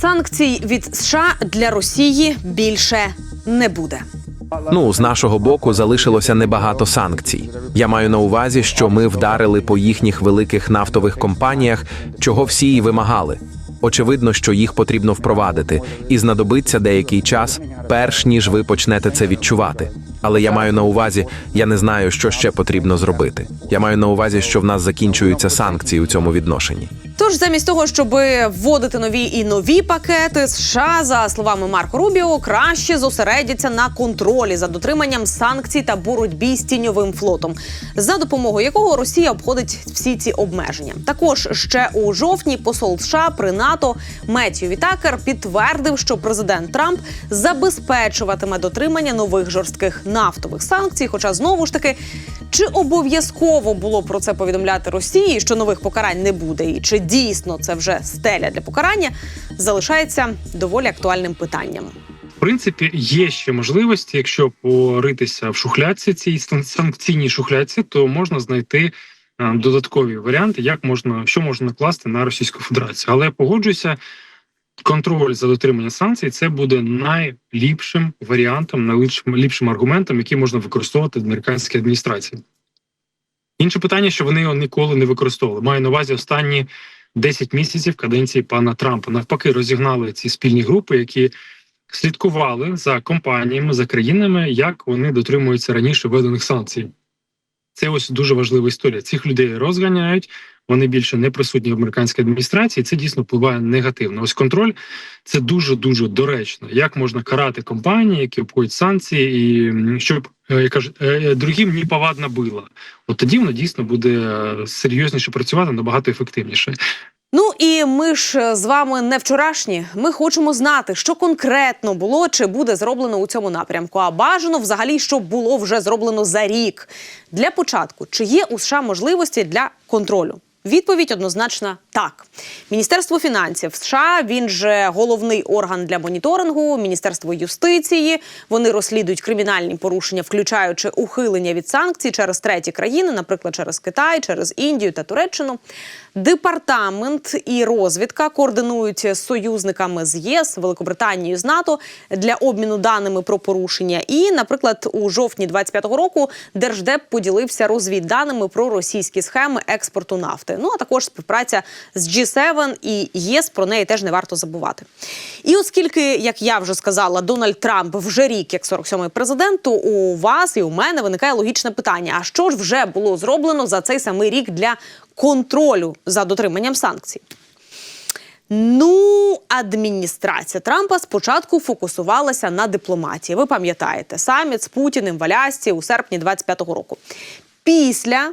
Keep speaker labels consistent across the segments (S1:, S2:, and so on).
S1: Санкцій від США для Росії більше не буде.
S2: Ну, з нашого боку залишилося небагато санкцій. Я маю на увазі, що ми вдарили по їхніх великих нафтових компаніях, чого всі і вимагали. Очевидно, що їх потрібно впровадити, і знадобиться деякий час, перш ніж ви почнете це відчувати. Але я маю на увазі, я не знаю, що ще потрібно зробити. Я маю на увазі, що в нас закінчуються санкції у цьому відношенні.
S1: Тож, замість того, щоб вводити нові і нові пакети, США, за словами Марко Рубіо, краще зосередяться на контролі за дотриманням санкцій та боротьбі з тіньовим флотом, за допомогою якого Росія обходить всі ці обмеження. Також ще у жовтні посол США при НАТО Меттью Вітакер підтвердив, що президент Трамп забезпечуватиме дотримання нових жорстких нафтових санкцій. Хоча знову ж таки, чи обов'язково було про це повідомляти Росії, що нових покарань не буде, і чи дійсно це вже стеля для покарання, залишається доволі актуальним питанням.
S3: В принципі, є ще можливості, якщо поритися в шухлядці цій сан- санкційній шухлядці, то можна знайти е, додаткові варіанти, як можна що можна накласти на Російську Федерацію. Але погоджуюся, контроль за дотримання санкцій це буде найліпшим варіантом, найліпшим ліпшим аргументом, який можна використовувати в американській адміністрації. Інше питання, що вони його ніколи не використовували. Маю на увазі останні 10 місяців каденції пана Трампа. Навпаки, розігнали ці спільні групи, які слідкували за компаніями, за країнами, як вони дотримуються раніше введених санкцій. Це ось дуже важлива історія. Цих людей розганяють, вони більше не присутні в американській адміністрації. Це дійсно впливає негативно. Ось контроль це дуже дуже доречно. Як можна карати компанії, які обходять санкції, і щоб я кажу, е, другим ні повадна била. От тоді воно дійсно буде е, серйозніше працювати, набагато ефективніше.
S1: Ну і ми ж е, з вами не вчорашні. Ми хочемо знати, що конкретно було чи буде зроблено у цьому напрямку. А бажано взагалі, що було вже зроблено за рік. Для початку, чи є у США можливості для контролю? Відповідь однозначно так. Міністерство фінансів США, він же головний орган для моніторингу, Міністерство юстиції. Вони розслідують кримінальні порушення, включаючи ухилення від санкцій через треті країни, наприклад, через Китай, через Індію та Туреччину. Департамент і розвідка координують з союзниками з ЄС, Великобританією з НАТО для обміну даними про порушення. І, наприклад, у жовтні 25-го року Держдеп поділився розвідданими про російські схеми експорту нафти. Ну а також співпраця з G7 і ЄС про неї теж не варто забувати. І оскільки, як я вже сказала, Дональд Трамп вже рік як 47-й президент, то у вас і у мене виникає логічне питання: а що ж вже було зроблено за цей самий рік для контролю за дотриманням санкцій? Ну, адміністрація Трампа спочатку фокусувалася на дипломатії. Ви пам'ятаєте, саміт з Путіним в Алясці у серпні 25-го року. Після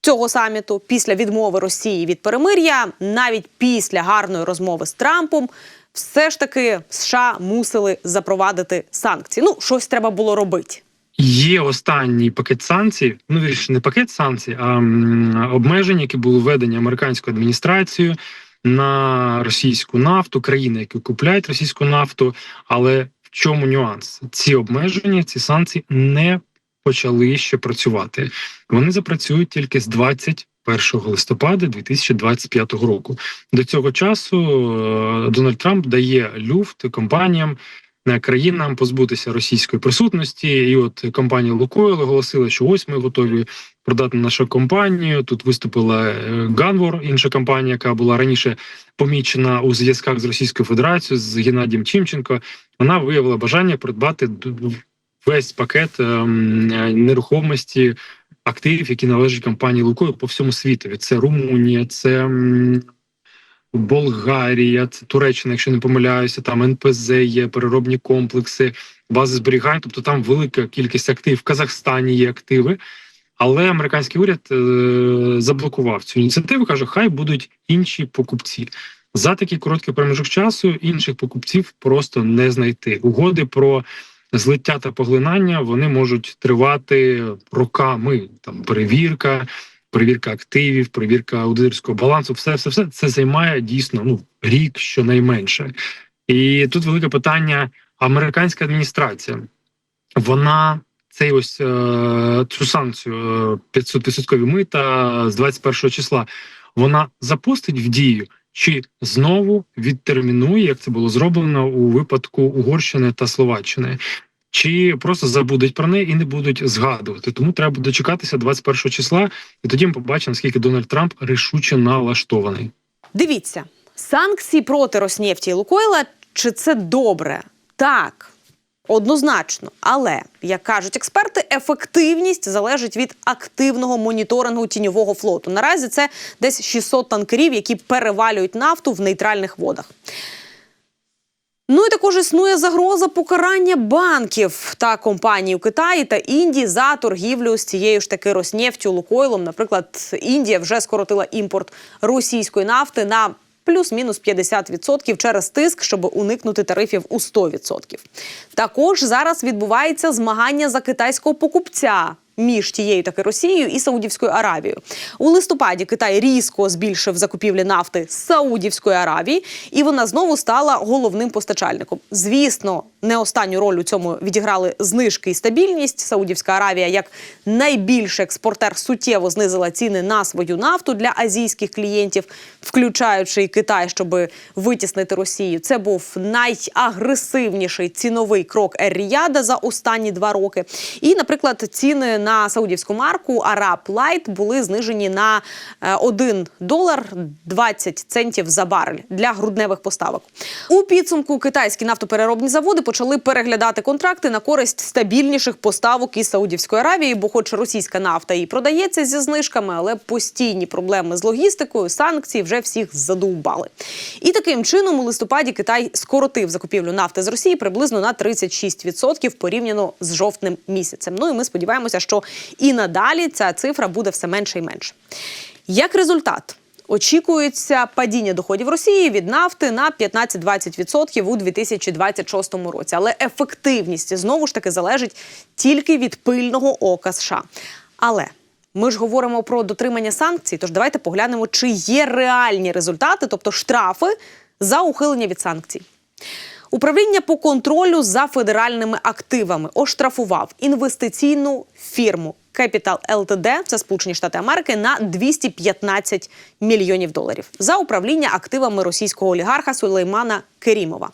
S1: цього саміту, після відмови Росії від перемир'я, навіть після гарної розмови з Трампом, все ж таки США мусили запровадити санкції. Ну, щось треба було робити.
S3: Є останній пакет санкцій, ну не пакет санкцій, а обмеження, які були введені американською адміністрацією на російську нафту, країни, які купляють російську нафту. Але в чому нюанс? Ці обмеження, ці санкції не почали ще працювати. Вони запрацюють тільки з 21 листопада 2025 року. До цього часу е, Дональд Трамп дає люфт компаніям е, країнам позбутися російської присутності. І от компанія Лукойл оголосила, що ось ми готові продати нашу компанію. Тут виступила е, Ганвор, інша компанія, яка була раніше помічена у зв'язках з Російською Федерацією з Геннадієм Чимченко. Вона виявила бажання придбати весь пакет ем, е, нерухомості. Активів, які належать компанії Лукойл по всьому світові. Це Румунія, це Болгарія, це Туреччина, якщо не помиляюся, там НПЗ є, переробні комплекси, бази зберігань. Тобто там велика кількість активів. В Казахстані є активи. Але американський уряд е, заблокував цю ініціативу. каже, хай будуть інші покупці. За такий короткий проміжок часу інших покупців просто не знайти. Угоди про злиття та поглинання вони можуть тривати роками. Там перевірка, перевірка активів, перевірка аудиторського балансу. Все, все, все це займає дійсно ну рік щонайменше. І тут велике питання: американська адміністрація вона цей ось е, цю санкцію е, 500 відсоткові мита з 21 числа. Вона запустить в дію чи знову відтермінує, як це було зроблено у випадку Угорщини та Словаччини. Чи просто забудуть про неї і не будуть згадувати. Тому треба дочекатися 21 числа, і тоді ми побачимо, наскільки Дональд Трамп рішуче налаштований.
S1: Дивіться, санкції проти Роснефті і Лукойла чи це добре? Так, однозначно. Але, як кажуть експерти, ефективність залежить від активного моніторингу тіньового флоту. Наразі це десь 600 танкерів, які перевалюють нафту в нейтральних водах. Ну і також існує загроза покарання банків та компаній у Китаї та Індії за торгівлю з цією ж таки Роснефтю, Лукойлом. Наприклад, Індія вже скоротила імпорт російської нафти на плюс-мінус 50% через тиск, щоб уникнути тарифів у 100%. Також зараз відбувається змагання за китайського покупця. Між тією таки Росією і Саудівською Аравією у листопаді Китай різко збільшив закупівлі нафти з Саудівської Аравії, і вона знову стала головним постачальником. Звісно, не останню роль у цьому відіграли знижки і стабільність. Саудівська Аравія, як найбільший експортер, суттєво знизила ціни на свою нафту для азійських клієнтів, включаючи і Китай, щоб витіснити Росію. Це був найагресивніший ціновий крок Ер-Ріяда за останні два роки. І, наприклад, ціни на саудівську марку Arab Light були знижені на е, 1 долар 20 центів за барель для грудневих поставок. У підсумку китайські нафтопереробні заводи почали переглядати контракти на користь стабільніших поставок із Саудівської Аравії, бо, хоч російська нафта і продається зі знижками, але постійні проблеми з логістикою, санкції вже всіх задовбали. І таким чином у листопаді Китай скоротив закупівлю нафти з Росії приблизно на 36% порівняно з жовтним місяцем. Ну і ми сподіваємося, що і надалі ця цифра буде все менше і менше. Як результат. Очікується падіння доходів Росії від нафти на 15-20% у 2026 році. Але ефективність знову ж таки залежить тільки від пильного ока США. Але ми ж говоримо про дотримання санкцій. Тож давайте поглянемо, чи є реальні результати, тобто штрафи за ухилення від санкцій. Управління по контролю за федеральними активами оштрафував інвестиційну фірму Capital LTD, це Сполучені Штати Америки, на 215 мільйонів доларів за управління активами російського олігарха Сулеймана Керімова.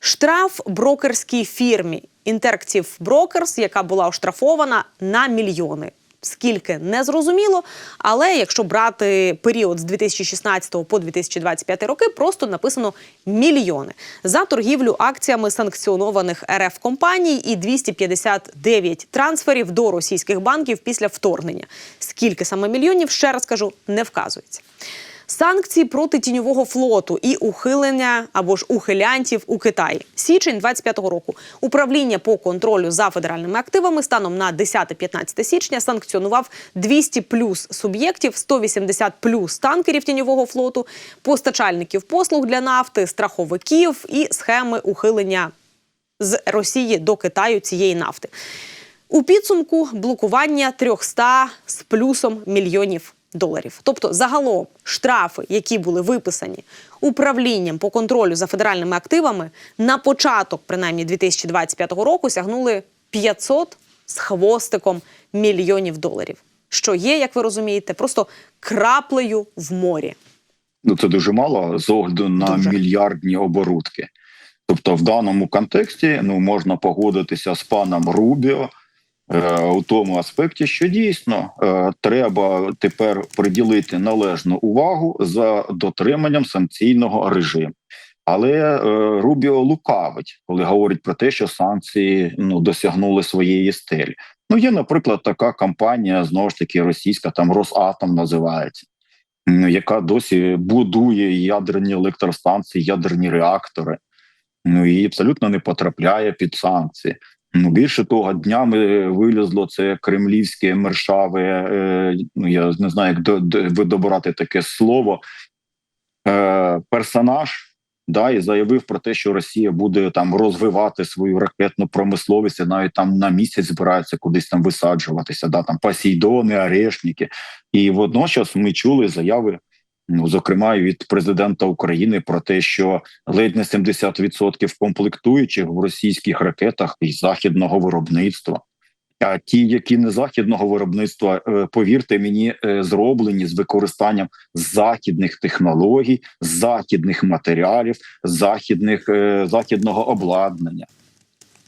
S1: Штраф брокерській фірмі Interactive Brokers, яка була оштрафована на мільйони. Скільки не зрозуміло, але якщо брати період з 2016 по 2025 роки, просто написано мільйони за торгівлю акціями санкціонованих РФ компаній і 259 трансферів до російських банків після вторгнення. Скільки саме мільйонів, ще раз кажу, не вказується. Санкції проти тіньового флоту і ухилення або ж ухилянтів у Китаї. Січень 25-го року. Управління по контролю за федеральними активами станом на 10-15 січня санкціонував 200 плюс суб'єктів, 180 плюс танкерів тіньового флоту, постачальників послуг для нафти, страховиків і схеми ухилення з Росії до Китаю цієї нафти. У підсумку блокування 300 з плюсом мільйонів доларів. Тобто, загалом штрафи, які були виписані управлінням по контролю за федеральними активами, на початок, принаймні 2025 року, сягнули 500 з хвостиком мільйонів доларів. Що є, як ви розумієте, просто краплею в морі.
S4: Ну це дуже мало з огляду на
S1: Дуже.
S4: мільярдні оборудки. Тобто, в даному контексті ну можна погодитися з паном Рубіо у тому аспекті, що дійсно е, треба тепер приділити належну увагу за дотриманням санкційного режиму. Але е, Рубіо лукавить, коли говорить про те, що санкції ну досягнули своєї стелі. Ну є, наприклад, така компанія знову ж таки російська, там Росатом називається яка досі будує ядерні електростанції, ядерні реактори, ну і абсолютно не потрапляє під санкції. Ну більше того, днями вилізло це кремлівське мершаве. Е, ну я не знаю, як до, до, видобрати таке слово. Е, персонаж. Да, і заявив про те, що Росія буде там розвивати свою ракетну промисловість, і навіть там на місяць збирається кудись там висаджуватися. Да, там Посейдони, Орешники. І водночас ми чули заяви, зокрема від президента України, про те, що ледь не 70% комплектуючих в російських ракетах із західного виробництва. А ті, які не західного виробництва, е, повірте мені, е, зроблені з використанням західних технологій, західних матеріалів, західних е, західного обладнання.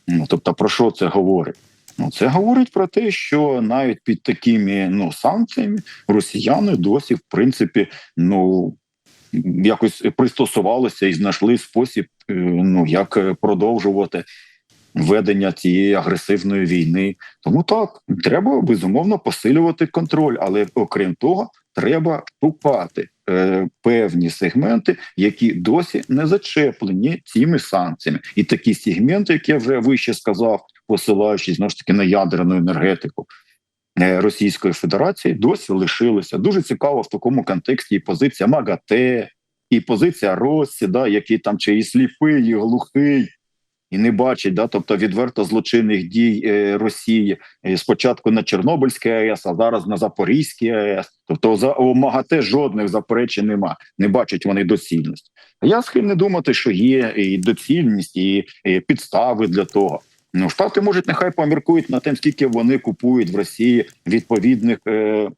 S4: Ну тобто, про що це говорить? Ну, це говорить про те, що навіть під такими ну санкціями росіяни досі, в принципі, ну якось пристосувалися і знайшли спосіб, е, ну як продовжувати ведення цієї агресивної війни. Тому так треба безумовно посилювати контроль, але окрім того, треба шукати е, певні сегменти, які досі не зачеплені цими санкціями, і такі сегменти, як я вже вище сказав, посилаючись знову ж таки на ядерну енергетику. е, Російської Федерації досі лишилися дуже цікаво в такому контексті і позиція МАГАТЕ, і позиція Россі, да, який там чи і сліпий, і глухий, і не бачить, да, тобто відверто злочинних дій е, Росії е, спочатку на Чорнобильській АЕС, а зараз на Запорізькій АЕС. Тобто за у МАГАТЕ жодних заперечень нема, не бачать вони доцільність. Я схильний думати, що є і доцільність, і, і підстави для того. Ну, штати можуть нехай поміркують на тим, скільки вони купують в Росії відповідних е,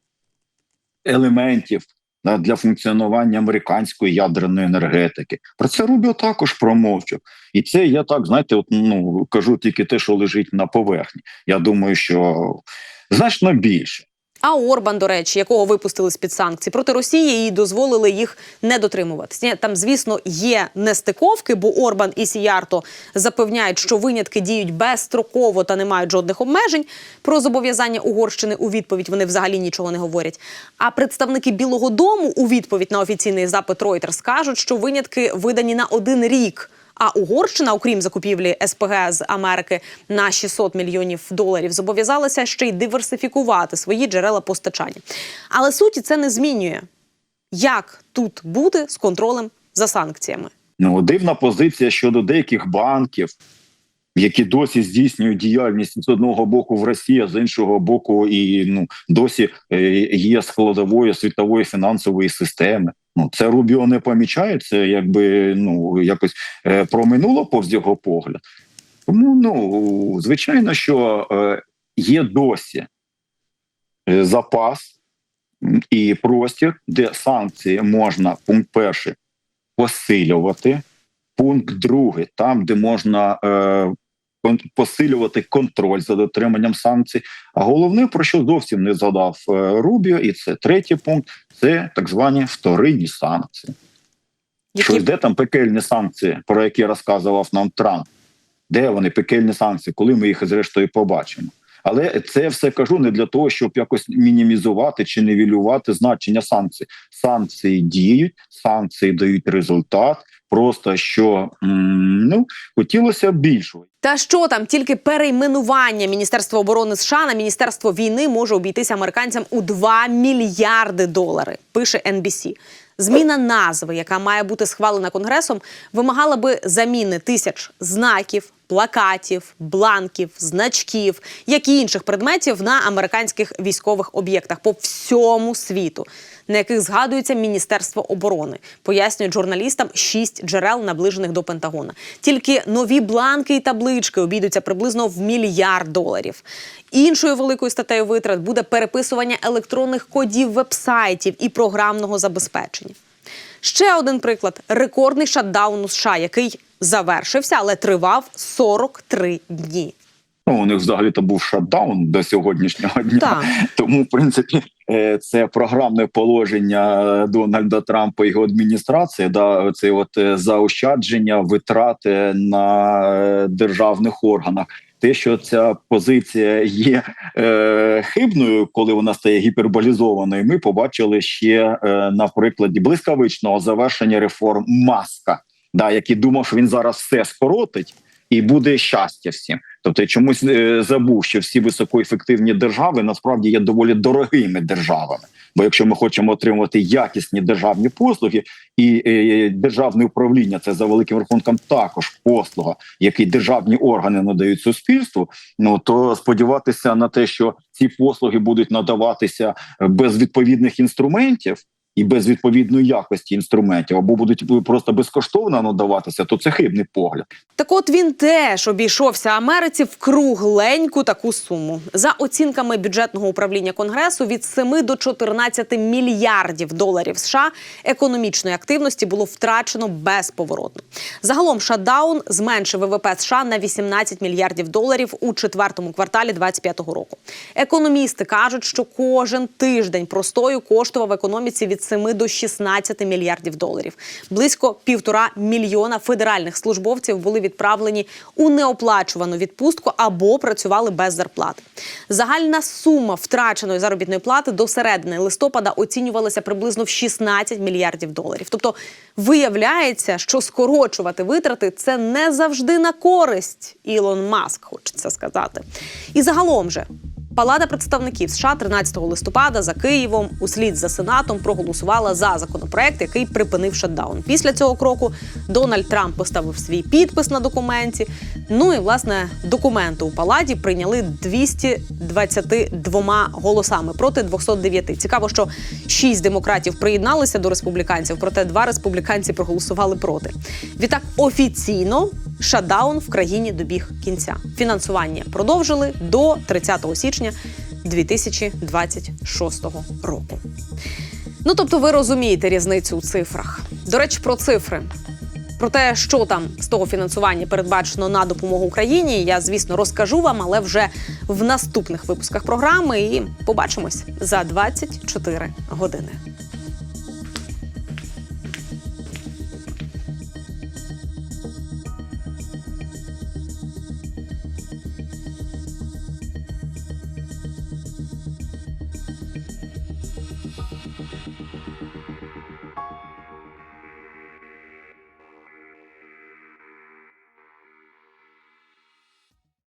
S4: елементів для функціонування американської ядерної енергетики. Про це Рубіо також промовчав. І це я так знаєте, от, ну кажу тільки те, що лежить на поверхні. Я думаю, що значно більше.
S1: А Орбан, до речі, якого випустили з під санкцій проти Росії і дозволили їх не дотримуватися. Там, звісно, є нестиковки, бо Орбан і Сіярто запевняють, що винятки діють безстроково та не мають жодних обмежень. Про зобов'язання Угорщини у відповідь вони взагалі нічого не говорять. А представники Білого Дому у відповідь на офіційний запит Reuters скажуть, що винятки видані на один рік. А Угорщина, окрім закупівлі СПГ з Америки на 600 мільйонів доларів, зобов'язалася ще й диверсифікувати свої джерела постачання. Але суті це не змінює. Як тут бути з контролем за санкціями?
S4: Ну, дивна позиція щодо деяких банків, які досі здійснюють діяльність з одного боку в Росії, а з іншого боку, і ну досі е, є складовою світової фінансової системи. Ну це Рубіо не помічає, це якби ну якось е, проминуло повз його погляд. Тому ну звичайно, що е, є досі е, запас і простір, де санкції можна пункт перший посилювати. Пункт другий, там, де можна е, посилювати контроль за дотриманням санкцій. А головне, про що зовсім не згадав е, Рубіо, і це третій пункт це так звані вторинні санкції. Що де там пекельні санкції, про які розказував нам Трамп? Де вони пекельні санкції, коли ми їх зрештою побачимо? Але це все кажу не для того, щоб якось мінімізувати чи нівелювати значення санкцій. Санкції діють, санкції дають результат. Просто що ну хотілося б більшого.
S1: Та що там, тільки перейменування Міністерства оборони США на Міністерство війни може обійтися американцям у 2 мільярди доларів, пише NBC. Зміна назви, яка має бути схвалена конгресом, вимагала би заміни тисяч знаків, плакатів, бланків, значків, як і інших предметів на американських військових об'єктах по всьому світу, на яких згадується Міністерство оборони. Пояснюють журналістам шість джерел, наближених до Пентагона. Тільки нові бланки і таблички обійдуться приблизно в мільярд доларів. Іншою великою статтею витрат буде переписування електронних кодів вебсайтів і програмного забезпечення. Ще один приклад: рекордний шатдаун у США, який завершився, але тривав 43 дні.
S4: Ну, у них взагалі то був шатдаун до сьогоднішнього дня.
S1: Так.
S4: Тому, в принципі, е, це програмне положення Дональда Трампа і його адміністрації. Да, це от е, заощадження витрати на е, державних органах. Те, що ця позиція є е, хибною, коли вона стає гіперболізованою, ми побачили ще е, на прикладі блискавичного завершення реформ маска, да, який думав, що він зараз все скоротить і буде щастя всім. Тобто я чомусь е, забув, що всі високоефективні держави насправді є доволі дорогими державами. Бо якщо ми хочемо отримувати якісні державні послуги, і е, державне управління це за великим рахунком також послуга, які державні органи надають суспільству. Ну то сподіватися на те, що ці послуги будуть надаватися без відповідних інструментів. І без відповідної якості інструментів, або будуть просто безкоштовно надаватися, то це хибний погляд.
S1: Так от він теж обійшовся Америці в кругленьку таку суму. За оцінками бюджетного управління Конгресу, від 7 до 14 мільярдів доларів США економічної активності було втрачено безповоротно. Загалом шатдаун зменшив ВВП США на 18 мільярдів доларів у четвертому кварталі 2025 року. Економісти кажуть, що кожен тиждень простою коштував економіці від 7 до 16 мільярдів доларів. Близько півтора мільйона федеральних службовців були відправлені у неоплачувану відпустку або працювали без зарплати. Загальна сума втраченої заробітної плати до середини листопада оцінювалася приблизно в 16 мільярдів доларів. Тобто виявляється, що скорочувати витрати це не завжди на користь. Ілон Маск хочеться сказати. І загалом же. Палата представників США 13 листопада за Києвом услід за Сенатом проголосувала за законопроект, який припинив шатдаун. Після цього кроку Дональд Трамп поставив свій підпис на документі. Ну і власне документи у палаті прийняли 222 голосами проти 209. Цікаво, що шість демократів приєдналися до республіканців, проте два республіканці проголосували проти. Відтак офіційно шатдаун в країні добіг кінця. Фінансування продовжили до 30 січня 2026 року. Ну тобто, ви розумієте різницю у цифрах. До речі, про цифри. Про те, що там з того фінансування передбачено на допомогу Україні, я звісно розкажу вам, але вже в наступних випусках програми. І побачимось за 24 години.